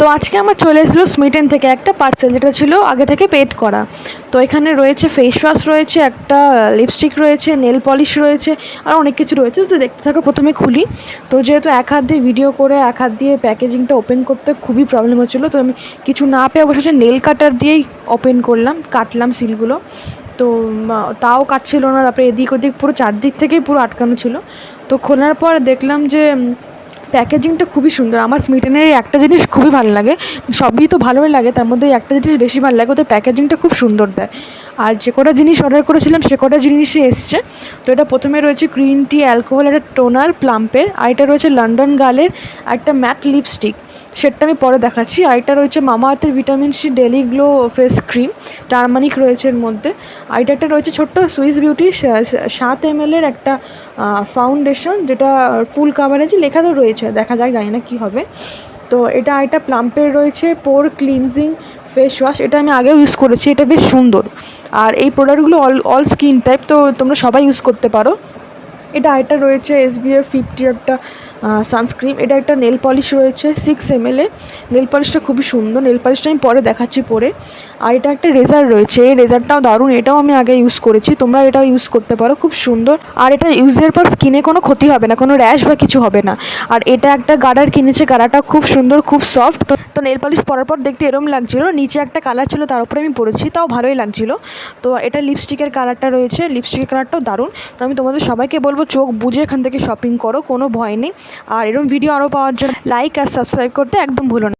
তো আজকে আমার চলে এসেছিল স্মিটেন থেকে একটা পার্সেল যেটা ছিল আগে থেকে পেড করা। তো এখানে রয়েছে ফেস ওয়াশ রয়েছে, একটা লিপস্টিক রয়েছে নেল পলিশ রয়েছে, আর অনেক কিছু রয়েছে। তো দেখতে থাকো, প্রথমে খুলি। তো যেহেতু এক হাত দিয়ে ভিডিও করে, এক হাত দিয়ে প্যাকেজিংটা ওপেন করতে খুবই প্রবলেম হচ্ছিল, তো আমি কিছু না পেয়ে অবশেষে নেল কাটার দিয়েই ওপেন করলাম, কাটলাম সিলগুলো। তো তাও কাটছিল না, তারপরে এদিক ওদিক পুরো চারদিক থেকেই পুরো আটকানো ছিল। তো খোলার পর দেখলাম যে প্যাকেজিংটা খুবই সুন্দর। আমার স্মিটেনের একটা জিনিস খুবই ভালো লাগে। সবই তো ভালোই লাগে, তার মধ্যে একটা জিনিস বেশি ভালো লাগে, ওদের প্যাকেজিংটা খুব সুন্দর দেয়। আর যে কটা জিনিস অর্ডার করেছিলাম, সে কটা জিনিসই এসছে। তো এটা প্রথমে রয়েছে গ্রিন টি অ্যালকোহল একটা টোনার প্লাম্পের আর এটা রয়েছে লন্ডন গার্লের একটা ম্যাট লিপস্টিক সেটা আমি পরে দেখাচ্ছি। আর এটা রয়েছে মামা আর্থের vitamin C daily glow face cream turmeric রয়েছে এর মধ্যে। আর এটা একটা রয়েছে ছোট্ট সুইস বিউটি সাত এম এর একটা ফাউন্ডেশন যেটা ফুল কাভারেজ লেখা তো রয়েছে। দেখা যাক, জানি না কী হবে। তো এটা এটা প্লাম্পের রয়েছে পোর ক্লিনজিং ফেস ওয়াশ এটা আমি আগেও ইউজ করেছি, এটা বেশ সুন্দর। আর এই প্রোডাক্টগুলো অল অল স্কিন টাইপ তো তোমরা সবাই ইউজ করতে পারো। এটা আরেকটা রয়েছে এসবিএফ ফিফটি একটা সানস্ক্রিন এটা একটা নেল পলিশ রয়েছে সিক্স এম এর। নেল পলিশটা খুবই সুন্দর। নেল পলিশটা আমি পরে দেখাচ্ছি পরে। আর এটা একটা রেজার রয়েছে। এই রেজারটাও দারুণ। এটাও আমি আগে ইউজ করেছি। তোমরা এটাও ইউজ করতে পারো। খুব সুন্দর। আর এটা ইউজের পর স্কিনে কোনো ক্ষতি হবে না। কোনো র্যাশ বা কিছু হবে না। আর এটা একটা গাডার কিনেছে। গাড়াটা খুব সুন্দর, খুব সফট তো তো নেল পলিশ পরার পর দেখতে এরম লাগছিল। নিচে একটা কালার ছিল, তার উপরে আমি পরেছি। তাও ভালোই লাগছিল। তো এটা লিপস্টিকের কালারটা রয়েছে। লিপস্টিকের কালারটাও দারুণ। তো আমি তোমাদের সবাইকে বলব, চোখ বুঝে এখান থেকে শপিং করো। কোনো ভয় নেই। আর এরকম ভিডিও আরও পাওয়ার জন্য লাইক আর সাবস্ক্রাইব করতে একদম ভুলো না।